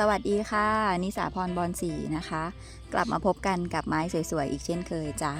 สวัสดีค่ะ นิสาพรบอลสีนะคะ กลับมาพบกันกับไม้สวยๆ อีกเช่นเคยจ้า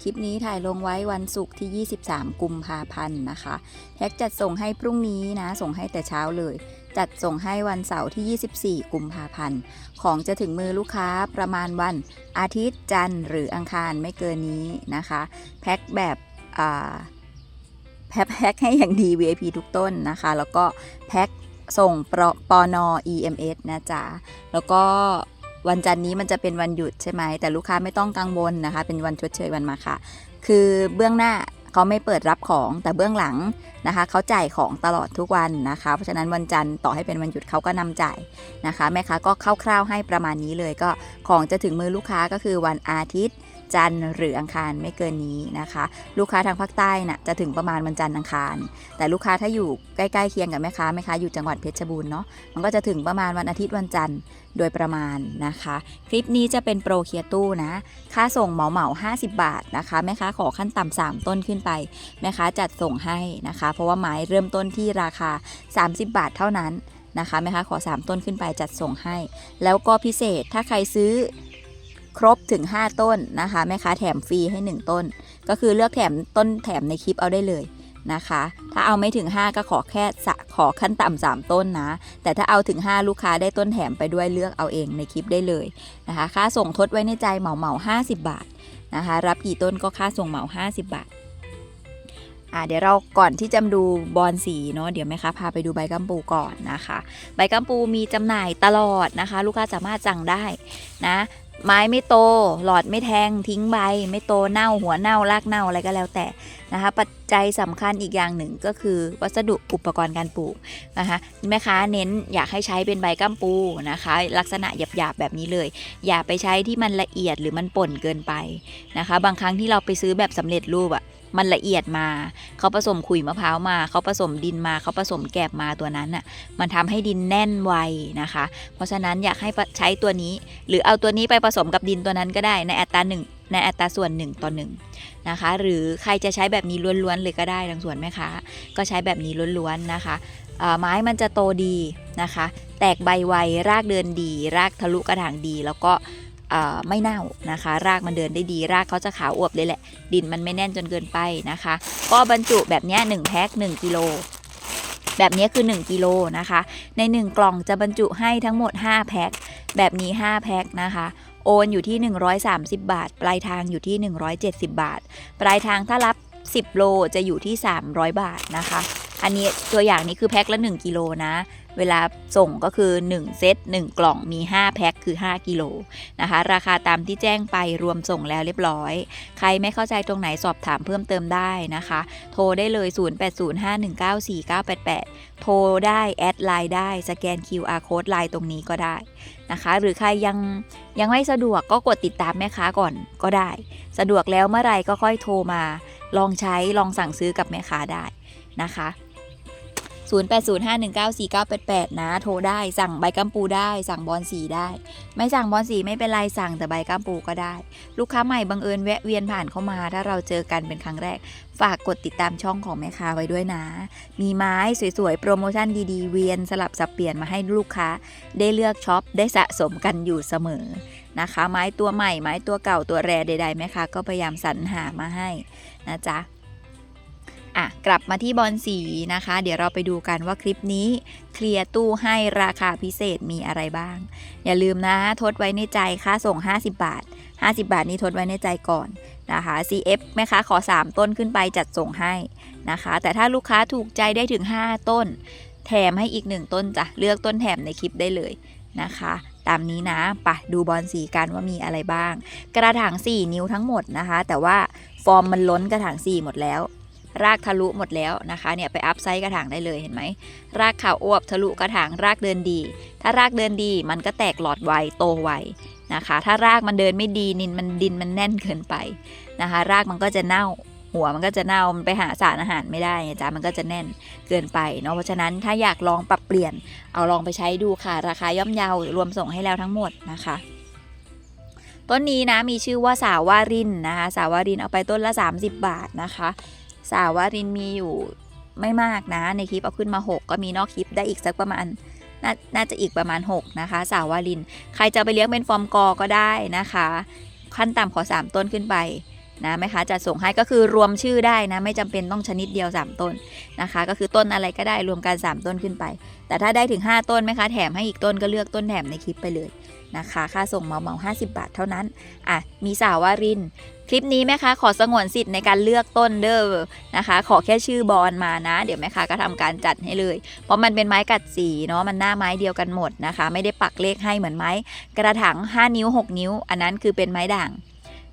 คลิปนี้ถ่ายลงไว้วันศุกร์ที่ 23 กุมภาพันธ์นะคะ แท็กจัดส่งให้พรุ่งนี้นะ ส่งให้แต่เช้าเลย จัดส่งให้วันเสาร์ที่ 24 กุมภาพันธ์ ของจะถึงมือลูกค้าประมาณวันอาทิตย์จันทร์หรืออังคารไม่เกินนี้นะคะ แพ็คแบบอ่าแพ็คแพ็คให้อย่างดี VIP ทุกต้นนะคะ แล้วก็แพ็ค ส่งปปอนอ EMS นะจ๊ะ แล้วก็วันจันทร์นี้มันจะเป็นวันหยุดใช่ไหม แต่ลูกค้าไม่ต้องกังวลนะคะ เป็นวันชดเชยวันมาค่ะ คือเบื้องหน้าเขาไม่เปิดรับของ แต่เบื้องหลัง นะคะเขาจ่ายของตลอดทุกวันนะคะ เพราะฉะนั้นวันจันทร์ต่อให้เป็นวันหยุดเขาก็นำจ่ายนะคะ แม่ค้าก็คร่าวๆให้ประมาณนี้เลยก็ของจะถึงมือลูกค้าก็คือวันอาทิตย์จันทร์หรืออังคารไม่เกินนี้นะคะ ลูกค้าทางภาคใต้น่ะจะถึงประมาณวันจันทร์อังคาร แต่ลูกค้าถ้าอยู่ใกล้ๆเคียงกับแม่ค้าแม่ค้าอยู่จังหวัดเพชรบูรณ์เนาะมันก็จะถึงประมาณวันอาทิตย์วันจันทร์โดยประมาณนะคะ คลิปนี้จะเป็นโปรเคียร์ตู้นะ ค่าส่งเหมาเหมา50 บาทนะคะแม่ค้าขอขั้นต่ำ3ต้นขึ้นไปแม่ค้าจัดส่งให้นะคะเพราะว่าไม้เริ่มต้นที่ราคา 30 บาทเท่านั้นนะคะแม่ค้าขอ 3 ต้นขึ้นไปจัดส่งให้ แล้วก็พิเศษถ้าใครซื้อครบถึง 5 ต้นนะคะแม่ค้าแถมฟรีให้ 1 ต้น ก็คือเลือกแถมต้นแถมในคลิปเอาได้เลยนะคะ ถ้าเอาไม่ถึง 5 ก็ขอแค่ขอขั้นต่ำ3ต้นนะ แต่ถ้าเอาถึง 5 ลูกค้าได้ต้นแถมไปด้วยเลือกเอาเองในคลิปได้เลยนะคะ ค่าส่งทดไว้ในใจเหมาเหมา50 บาทนะคะ รับกี่ต้นก็ค่าส่งเหมา 50 บาท อ่าเดี๋ยวเราก่อนที่จะดูบอลสีเนาะเดี๋ยวแม่ค้าพาไปดูใบกัมปูก่อนนะคะ ใบกัมปูมีจำหน่ายตลอดนะคะ ลูกค้าสามารถสั่งได้นะไม้ไม่โต หลอดไม่แทง ทิ้งใบ ไม่โต เน่า หัวเน่า รากเน่า อะไรก็แล้วแต่ นะคะ ปัจจัยสำคัญอีกอย่างหนึ่งก็คือ วัสดุอุปกรณ์การปลูกนะคะ แม่ค้าเน้นอยากให้ใช้เป็นใบกัมปูนะคะ ลักษณะหยาบๆแบบนี้เลย อย่าไปใช้ที่มันละเอียดหรือมันป่นเกินไปนะคะ บางครั้งที่เราไปซื้อแบบสำเร็จรูปอะ มันละเอียดมา เขาผสมขุยมะพร้าวมา เขาผสมดินมา เขาผสมแกบมาตัวนั้นน่ะ มันทำให้ดินแน่นไวนะคะ เพราะฉะนั้นอยากให้ใช้ตัวนี้ หรือเอาตัวนี้ไปผสมกับดินตัวนั้นก็ได้ในอัตราหนึ่งในอัตราส่วน 1 ต่อ 1 นะคะ หรือใครจะใช้แบบนี้ล้วนๆเลยก็ได้ทางส่วนแม่ค้าก็ใช้แบบนี้ล้วนๆนะคะไม้มันจะโตดีนะคะ แตกใบไวรากเดินดี รากทะลุกระถางดี แล้วก็ ไม่เน่านะคะ รากมันเดินได้ดี รากเขาจะขาวอวบเลยแหละ ดินมันไม่แน่นจนเกินไปนะคะ ก็บรรจุแบบนี้1แพ็ค1กิโลแบบนี้คือ 1กิโลนะคะ ใน 1 กล่องจะบรรจุให้ทั้งหมด 5 แพ็ค แบบนี้ 5 แพ็คนะคะ โอนอยู่ที่ 130 บาท ปลายทางอยู่ที่ 170 บาท ปลายทางถ้ารับ 10 โลจะอยู่ที่ 300 บาทนะคะ อันนี้ตัวอย่างนี้คือแพ็คละ 1 กิโลนะ เวลาส่งก็คือ 1 เซต1 กล่องมี 5 แพ็คคือ 5 กิโลนะคะ ราคาตามที่แจ้งไปรวมส่งแล้วเรียบร้อย ใครไม่เข้าใจตรงไหนสอบถามเพิ่มเติมได้นะคะ โทรได้เลย 0805194988 โทรได้แอดไลน์ได้สแกน QR code ไลน์ตรงนี้ก็ได้นะคะ หรือใครยังยังไม่สะดวกก็กดติดตามแม่ค้าก่อนก็ได้ สะดวกแล้วเมื่อไหร่ก็ค่อยโทรมา ลองใช้ลองสั่งซื้อกับแม่ค้าได้นะคะ 0805194988 นะ โทรได้สั่งใบกัมปูได้ สั่งบอลสีได้ ไม่สั่งบอลสีไม่เป็นไรสั่งแต่ใบกัมปูก็ได้ ลูกค้าใหม่บังเอิญแวะเวียนผ่านเข้ามา ถ้าเราเจอกันเป็นครั้งแรก ฝากกดติดตามช่องของแม่ค้าไว้ด้วยนะ มีไม้สวยๆ โปรโมชั่นดีๆ เวียนสลับสับเปลี่ยนมาให้ลูกค้า ได้เลือกช็อปได้สะสมกันอยู่เสมอนะคะ ไม้ตัวใหม่ไม้ตัวเก่าตัวแรใดๆแม่ค้าก็พยายามสรรหามาให้นะจ๊ะ อะกลับมาที่บอลสีนะคะ เดี๋ยวเราไปดูกันว่าคลิปนี้ เคลียร์ตู้ให้ราคาพิเศษมีอะไรบ้าง อย่าลืมนะ ทดไว้ในใจค่าส่ง 50 บาท 50 บาทนี้ทดไว้ในใจก่อนนะคะ CF แม่ค้าขอ 3 ต้นขึ้นไปจัดส่งให้นะคะ แต่ถ้าลูกค้าถูกใจได้ถึง 5 ต้น แถมให้อีก 1 ต้นจ้ะเลือกต้นแถมในคลิปได้เลยนะคะตามนี้นะไปะดูบอลสีกันว่ามีอะไรบ้าง กระถาง 4 นิ้วทั้งหมดนะคะ แต่ว่าฟอร์มมันล้นกระถาง 4 หมดแล้ว รากทะลุหมดแล้วนะคะเนี่ยไปอัพไซส์กระถางได้เลยเห็นไหมรากขาวอวบทะลุกระถางรากเดินดี ถ้ารากเดินดีมันก็แตกหลอดไวโตไวนะคะ ถ้ารากมันเดินไม่ดีนินมันดินมันแน่นเกินไปนะคะ รากมันก็จะเน่าหัวมันก็จะเน่ามันไปหาสารอาหารไม่ได้ไจ้ามันก็จะแน่นเกินไปเนาะเพราะฉะนั้นถ้าอยากลองปรับเปลี่ยนเอาลองไปใช้ดูค่ะ ราคาย่อมเยาวรวมส่งให้แล้วทั้งหมดนะคะต้นนี้นะมีชื่อว่าสาวารินนะคะสาวารินเอาไปต้นละ 30 บาทนะคะ สาวารินมีอยู่ไม่มากนะ ในคลิปเอาขึ้นมา 6 ก็มีนอกคลิปได้อีกสักประมาณนาน่าจะอีกประมาณ 6 นะคะ สาววาริน ใครจะไปเลี้ยงเป็นฟอร์มกอก็ได้นะคะ ขั้นต่ำขอ 3 ต้นขึ้นไป นะแม่ค้าจะส่งให้ก็คือรวมชื่อได้นะ ไม่จำเป็นต้องชนิดเดียว 3 ต้นนะคะ ก็คือต้นอะไรก็ได้รวมกัน 3 ต้นขึ้นไป แต่ถ้าได้ถึง 5 ต้นแม่ค้าแถมให้อีกต้นก็เลือกต้นแถมในคลิปไปเลยนะคะ ค่าส่งเหมาเหมา50 บาทเท่านั้นอะมีสาววาริน คลิปนี้แม่ค้าขอสงวนสิทธิ์ในการเลือกต้นเด้อนะคะ ขอแค่ชื่อบอลมานะ เดี๋ยวแม่ค้าก็ทำการจัดให้เลย เพราะมันเป็นไม้กัดสีเนาะมันหน้าไม้เดียวกันหมดนะคะ ไม่ได้ปักเลขให้เหมือนไม้ กระถาง5นิ้ว 6 นิ้ว อันนั้นคือเป็นไม้ด่าง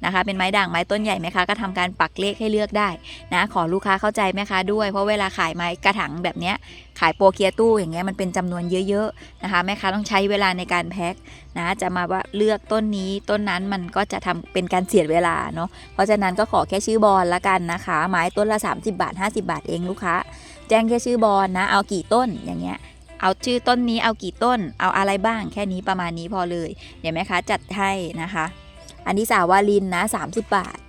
นะคะ เป็นไม้ด่างไม้ต้นใหญ่ไหมคะก็ทำการปักเลขให้เลือกได้นะขอลูกค้าเข้าใจไหมคะด้วย เพราะเวลาขายไม้กระถางแบบเนี้ยขายโปรเคียตู้อย่างเงี้ยมันเป็นจำนวนเยอะๆนะคะแม่ค้าต้องใช้เวลาในการแพ็คนะจะมาว่าเลือกต้นนี้ต้นนั้นมันก็จะทำเป็นการเสียดเวลาเนาะเพราะฉะนั้นก็ขอแค่ชื่อบอลละกันนะคะ ไม้ต้นละ 30 บาท 50 บาทเองลูกค้า แจ้งแค่ชื่อบอลนะ เอากี่ต้นอย่างเงี้ยเอาชื่อต้นนี้เอากี่ต้นเอาอะไรบ้างแค่นี้ประมาณนี้พอเลย เดี๋ยวแม่ค้าจัดให้นะคะ อันนี้สาววาลินนะ30 บาท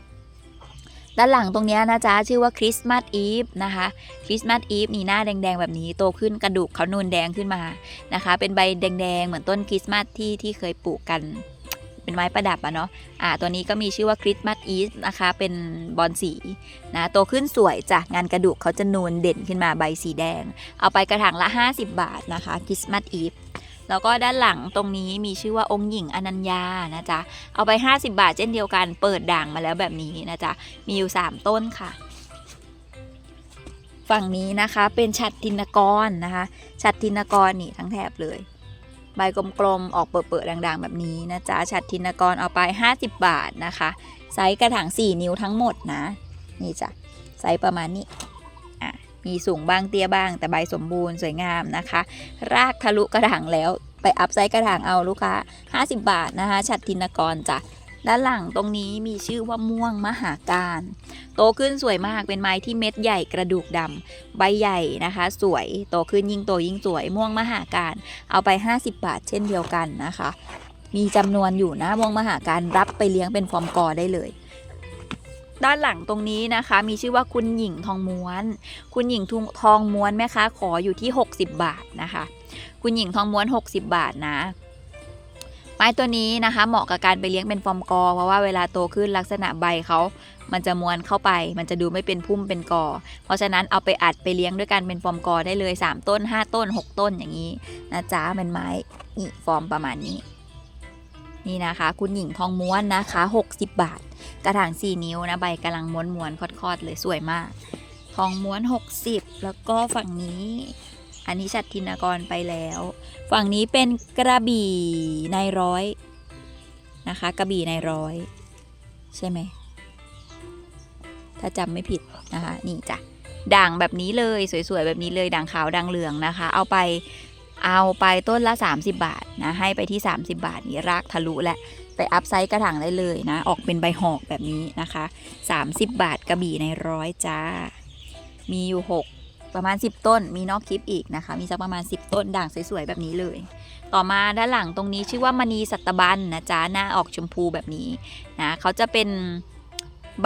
ด้านหลังตรงนี้นะจ๊ะชื่อว่าคริสต์มาสอีฟนะคะคริสต์มาสอีฟนี่หน้าแดงๆ แบบนี้โตขึ้นกระดูกเขานูนแดงขึ้นมานะคะ เป็นใบแดงๆ เหมือนต้นคริสต์มาสที่ที่เคยปลูกกันเป็นไม้ประดับอะเนาะ อ่า ตัวนี้ก็มีชื่อว่าคริสต์มาสอีฟนะคะ เป็นบอลสีนะ โตขึ้นสวยจ้ะงานกระดูกเขาจะนูนเด่นขึ้นมาใบสีแดง เอาไปกระถางละ 50 บาทนะคะคริสต์มาสอีฟ แล้วก็ด้านหลังตรงนี้มีชื่อว่าองค์หญิงอนัญญานะจ๊ะ เอาไป 50 บาทเช่นเดียวกัน เปิดด่างมาแล้วแบบนี้นะจ๊ะ มีอยู่ 3 ต้นค่ะฝั่งนี้นะคะเป็นฉัดทินกรนะคะฉัดทินกรนี่ทั้งแถบเลย ใบกลมๆออกเปิดๆด่างๆ แบบนี้นะจ๊ะฉัดทินกรเอาไป 50 บาทนะคะ ไซส์กระถาง 4 นิ้วทั้งหมดนะ นี่จ้ะไซส์ประมาณนี้ มีสูงบ้างเตี้ยบ้าง แต่ใบสมบูรณ์สวยงามนะคะ รากทะลุกระถางแล้วไปอัพไซส์กระถางเอาลูกค้า 50 บาทนะคะฉัดทินกรจ้ะด้านหลังตรงนี้มีชื่อว่าม่วงมหาการ โตขึ้นสวยมากเป็นไม้ที่เม็ดใหญ่กระดูกดำใบใหญ่นะคะ สวยโตขึ้นยิ่งโตยิ่งสวยม่วงมหาการ เอาไป 50 บาทเช่นเดียวกันนะคะ มีจำนวนอยู่นะม่วงมหาการรับไปเลี้ยงเป็นฟอร์มกอได้เลย ด้านหลังตรงนี้นะคะ มีชื่อว่าคุณหญิงทองม้วน คุณหญิงทุงทองม้วนแม่ค้าขออยู่ที่ 60 บาทนะคะ คุณหญิงทองม้วน 60 บาทนะไม้ตัวนี้นะคะเหมาะกับการไปเลี้ยงเป็นฟอร์มกอ เพราะว่าเวลาโตขึ้นลักษณะใบเขามันจะม้วนเข้าไป มันจะดูไม่เป็นพุ่มเป็นกอ เพราะฉะนั้นเอาไปอัดไปเลี้ยงด้วยกันเป็นฟอร์มกอได้เลย 3 ต้น 5 ต้น 6 ต้นอย่างนี้นะจ๊ะเป็นไม้ฟอร์มประมาณนี้ นี่นะคะ คุณหญิงทองม้วนนะคะ 60 บาท กระถาง 4 นิ้วนะ ใบกำลังม้วนม้วนคอดๆเลยสวยมาก ทองม้วน 60 แล้วก็ฝั่งนี้ อันนี้ชัดทินกรไปแล้ว ฝั่งนี้เป็นกระบี่ในร้อยนะคะ กระบี่ในร้อย ใช่ไหม ถ้าจำไม่ผิดนะคะ นี่จ้ะด่างแบบนี้เลยสวยๆแบบนี้เลยด่างขาวด่างเหลืองนะคะ เอาไป เอาไปต้นละ 30 บาทนะให้ไปที่ 30 บาทนี่รากทะลุและไปอัพไซส์กระถางได้เลยนะ ออกเป็นใบหอกแบบนี้นะคะ 30 บาทกระบี่ในร้อยจ้า มีอยู่ 6 ประมาณ 10 ต้น มีนอกคลิปอีกนะคะ มีสักประมาณ 10 ต้นด่างสวยๆ แบบนี้เลย ต่อมาด้านหลังตรงนี้ชื่อว่ามณีสัตบันนะจ๊ะหน้าออกชมพูแบบนี้นะเขาจะเป็น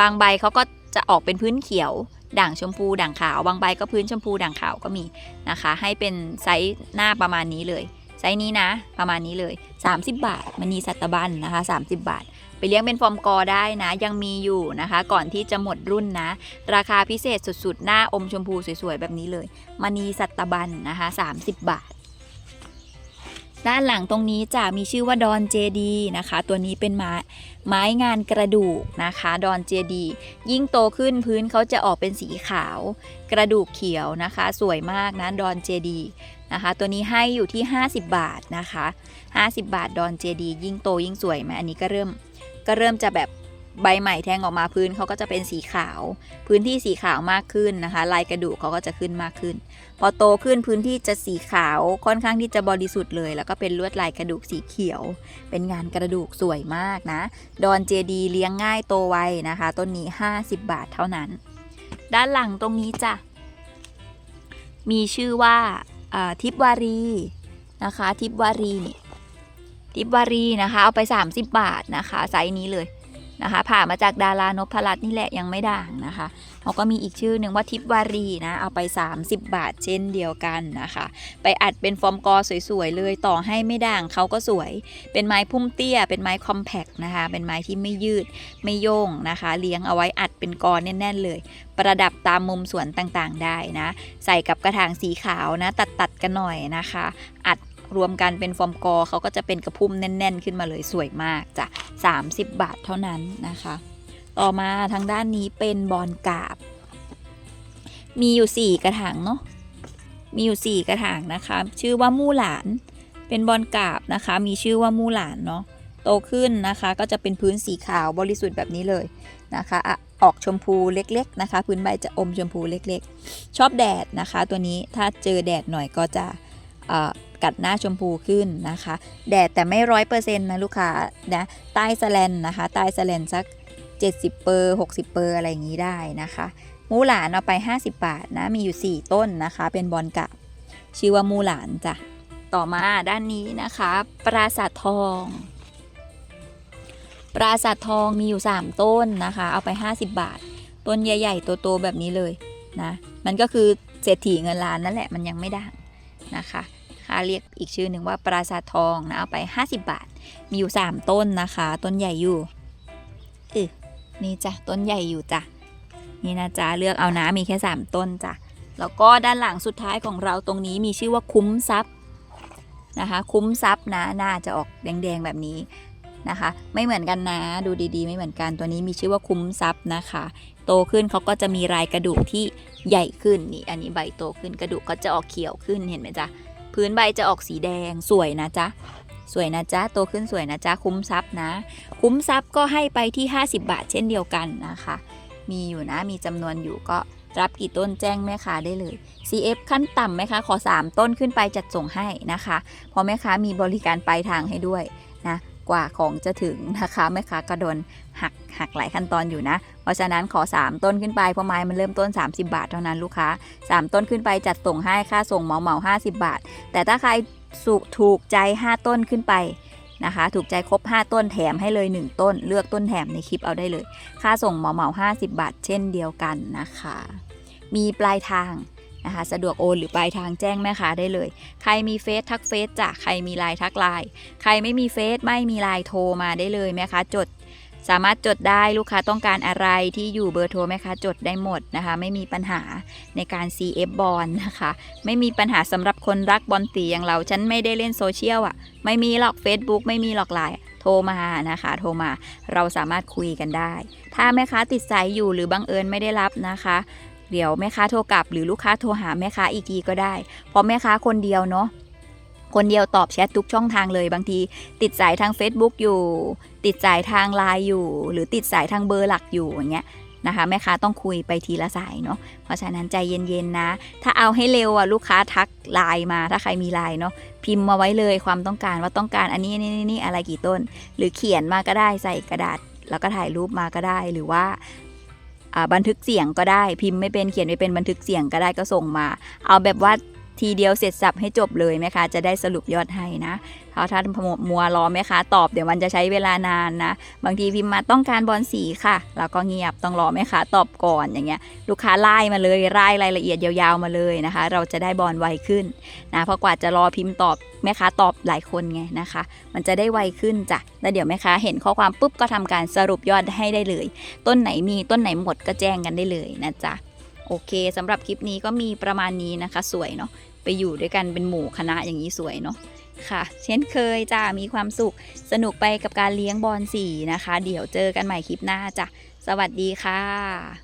บางใบเขาก็จะออกเป็นพื้นเขียว ด่างชมพูด่างขาวบางใบก็พื้นชมพูด่างขาวก็มีนะคะ ให้เป็นไซส์หน้าประมาณนี้เลย ไซส์นี้นะประมาณนี้เลย 30 บาทมณีสัตบันนะคะ 30 บาท ไปเลี้ยงเป็นฟอร์มกอได้นะ ยังมีอยู่นะคะ ก่อนที่จะหมดรุ่นนะ ราคาพิเศษสุดๆ หน้าอมชมพูสวยๆ แบบนี้เลยมณีสัตบันนะคะ 30 บาท ด้านหลังตรงนี้จะมีชื่อว่าดอนเจดีนะคะ ตัวนี้เป็นไม้ไม้งานกระดูกนะคะ ดอนเจดียิ่งโตขึ้นพื้นเขาจะออกเป็นสีขาว กระดูกเขียวนะคะ สวยมากนะดอนเจดีนะคะ ตัวนี้ให้อยู่ที่ 50 บาทนะคะ 50 บาทดอนเจดียิ่งโตยิ่งสวยไหมอันนี้ก็เริ่มก็เริ่มจะแบบ ใบใหม่แทงออกมาพื้นเขาก็จะเป็นสีขาว พื้นที่สีขาวมากขึ้นนะคะ ลายกระดูกเขาก็จะขึ้นมากขึ้น พอโตขึ้นพื้นที่จะสีขาวค่อนข้างที่จะบริสุทธิ์เลย แล้วก็เป็นลวดลายกระดูกสีเขียว เป็นงานกระดูกสวยมากนะ ดอนเจดีเลี้ยงง่ายโตไวนะคะ ต้นนี้ 50 บาทเท่านั้น ด้านหลังตรงนี้จ้ะมีชื่อว่าอ่าทิพวารีนะคะ ทิพวารีนี่ทิพวารีนะคะ เอาไป 30 บาทนะคะไซส์นี้เลย นะคะ ผ่ามาจากดารานพรัตน์นี่แหละยังไม่ด่างนะคะเขาก็มีอีกชื่อหนึ่งว่าทิพวารีนะ เอาไป 30 บาทเช่นเดียวกันนะคะ ไปอัดเป็นฟอร์มกอสวยๆเลยต่อให้ไม่ด่างเขาก็สวย เป็นไม้พุ่มเตี้ย เป็นไม้คอมแพกนะคะ เป็นไม้ที่ไม่ยืดไม่โยงนะคะ เลี้ยงเอาไว้อัดเป็นกอแน่นๆเลย ประดับตามมุมสวนต่างๆได้นะ ใส่กับกระถางสีขาวนะ ตัดๆกันหน่อยนะคะ อัด รวมกันเป็นฟอร์มกอเขาก็จะเป็นกระพุ่มแน่น ๆ ขึ้นมาเลยสวยมากจ้ะ30 บาทเท่านั้นนะคะ ต่อมาทางด้านนี้เป็นบอลกาบ มีอยู่ 4 กระถางเนาะมีอยู่ 4 กระถางนะคะ ชื่อว่ามู่หลาน เป็นบอลกาบนะคะ มีชื่อว่ามู่หลานเนาะโตขึ้นนะคะก็จะเป็นพื้นสีขาวบริสุทธิ์แบบนี้เลยนะคะออกชมพูเล็กๆนะคะ พื้นใบจะอมชมพูเล็กๆ ชอบแดดนะคะ ตัวนี้ถ้าเจอแดดหน่อยก็จะอ่อ กัดหน้าชมพูขึ้นนะคะ แดดแต่ไม่ร้อยเปอร์เซ็นต์นะลูกค้านะใต้สแลนนะคะใต้สแลนสัก 70เปอร์60เปอร์อะไรอย่างนี้ได้นะคะมูหลานเอาไป 50 บาทนะมีอยู่ 4 ต้นนะคะ เป็นบอลกับชื่อว่ามูหลานจ้ะต่อมาด้านนี้นะคะ ปราสาททองปราสาททองมีอยู่ 3 ต้นนะคะ เอาไป 50 บาท ต้นใหญ่ๆโตแบบนี้เลยนะ มันก็คือเศรษฐีเงินล้านนั่นแหละมันยังไม่ด่างนะคะ ค่าเรียกอีกชื่อหนึ่งว่าปราสาททองนะเอาไป 50 บาท มีอยู่ 3 ต้นนะคะ ต้นใหญ่อยู่เออนี่จ้ะต้นใหญ่อยู่จ้ะนี่นะจ๊ะเลือกเอานะมีแค่ 3 ต้นจ้ะแล้วก็ด้านหลังสุดท้ายของเราตรงนี้มีชื่อว่าคุ้มทรัพย์นะคะ คุ้มทรัพย์นะน่าจะออกแดงๆแบบนี้นะคะ ไม่เหมือนกันนะดูดีๆ ไม่เหมือนกันตัวนี้มีชื่อว่าคุ้มทรัพย์นะคะ โตขึ้นเขาก็จะมีลายกระดูกที่ใหญ่ขึ้นนี่อันนี้ใบโตขึ้นกระดูกก็จะออกเขียวขึ้นเห็นไหมจ๊ะ พื้นใบจะออกสีแดงสวยนะจ๊ะสวยนะจ๊ะโตขึ้นสวยนะจ๊ะคุ้มทรัพย์นะ คุ้มทรัพย์ก็ให้ไปที่ 50 บาทเช่นเดียวกันนะคะ มีอยู่นะมีจำนวนอยู่ก็รับกี่ต้นแจ้งแม่ค้าได้เลย CF ขั้นต่ำไหมคะขอ 3 ต้นขึ้นไปจัดส่งให้นะคะ เพราะแม่ค้ามีบริการปลายทางให้ด้วยนะ กว่าของจะถึงนะคะแม่ค้าก็โดนหักหักหลายขั้นตอนอยู่นะ เพราะฉะนั้นขอ 3 ต้นขึ้นไปเพราะไม้มันเริ่มต้น 30 บาทเท่านั้นลูกค้า 3 ต้นขึ้นไปจัดส่งให้ค่าส่งเหมาเหมา50 บาท แต่ถ้าใครสุถูกใจ 5 ต้นขึ้นไปนะคะ ถูกใจครบ 5 ต้นแถมให้เลย 1 ต้น เลือกต้นแถมในคลิปเอาได้เลย ค่าส่งเหมาเหมา50 บาท เช่นเดียวกันนะคะ มีปลายทาง นะคะสะดวกโอนหรือปลายทางแจ้งแม่ค้าได้เลย ใครมีเฟซทักเฟซจ้ะใครมีไลน์ทักไลน์ใครไม่มีเฟซไม่มีไลน์โทรมาได้เลยแม่ค้าจด สามารถจดได้ลูกค้าต้องการอะไรที่อยู่เบอร์โทรแม่ค้าจดได้หมดนะคะ ไม่มีปัญหาในการ CF บอลนะคะ ไม่มีปัญหาสำหรับคนรักบอลตีอย่างเราฉันไม่ได้เล่นโซเชียลอะไม่มีหรอก Facebook ไม่มีหรอกไลน์โทรมานะคะ โทรมาเราสามารถคุยกันได้ ถ้าแม่ค้าติดสายอยู่หรือบังเอิญไม่ได้รับนะคะ เดี๋ยวแม่ค้าโทรกลับ หรือลูกค้าโทรหาแม่ค้าอีกทีก็ได้ เพราะแม่ค้าคนเดียวเนาะคนเดียวตอบแชททุกช่องทางเลยบางที ติดสายทาง Facebook อยู่ ติดสายทางไลน์อยู่ หรือติดสายทางเบอร์หลักอยู่อย่างเงี้ยนะคะแม่ค้าต้องคุยไปทีละสายเนาะเพราะฉะนั้นใจเย็นๆนะ ถ้าเอาให้เร็วอะลูกค้าทักไลน์มาถ้าใครมีไลน์เนาะพิมพ์มาไว้เลยความต้องการว่าต้องการอันนี้นี่นี่อะไรกี่ต้น หรือเขียนมาก็ได้ใส่กระดาษ แล้วก็ถ่ายรูปมาก็ได้หรือว่า บันทึกเสียงก็ได้ พิมพ์ไม่เป็นเขียนไม่เป็นบันทึกเสียงก็ได้ก็ส่งมา เอาแบบว่า ทีเดียวเสร็จสับให้จบเลยไหมคะจะได้สรุปยอดให้นะเพราะถ้ามัวรอไหมคะตอบเดี๋ยวมันจะใช้เวลานานนะ บางทีพิมพ์มาต้องการบอลสีค่ะ แล้วก็เงียบต้องรอแม่ค้าตอบก่อนอย่างเงี้ย ลูกค้าไล่มาเลยไล่รายละเอียดยาวๆมาเลยนะคะ เราจะได้บอลไวขึ้นนะเพราะกว่าจะรอพิมพ์ตอบแม่ค้าตอบหลายคนไงนะคะ มันจะได้ไวขึ้นจ้ะแล้วเดี๋ยวแม่ค้าเห็นข้อความปุ๊บก็ทำการสรุปยอดให้ได้เลย ต้นไหนมีต้นไหนหมดก็แจ้งกันได้เลยนะจ๊ะ โอเคสำหรับคลิปนี้ก็มีประมาณนี้นะคะ สวยเนาะไปอยู่ด้วยกันเป็นหมู่คณะอย่างนี้สวยเนาะค่ะ เช่นเคยจ้ามีความสุขสนุกไปกับการเลี้ยงบอลสีนะคะ เดี๋ยวเจอกันใหม่คลิปหน้าจ้ะสวัสดีค่ะ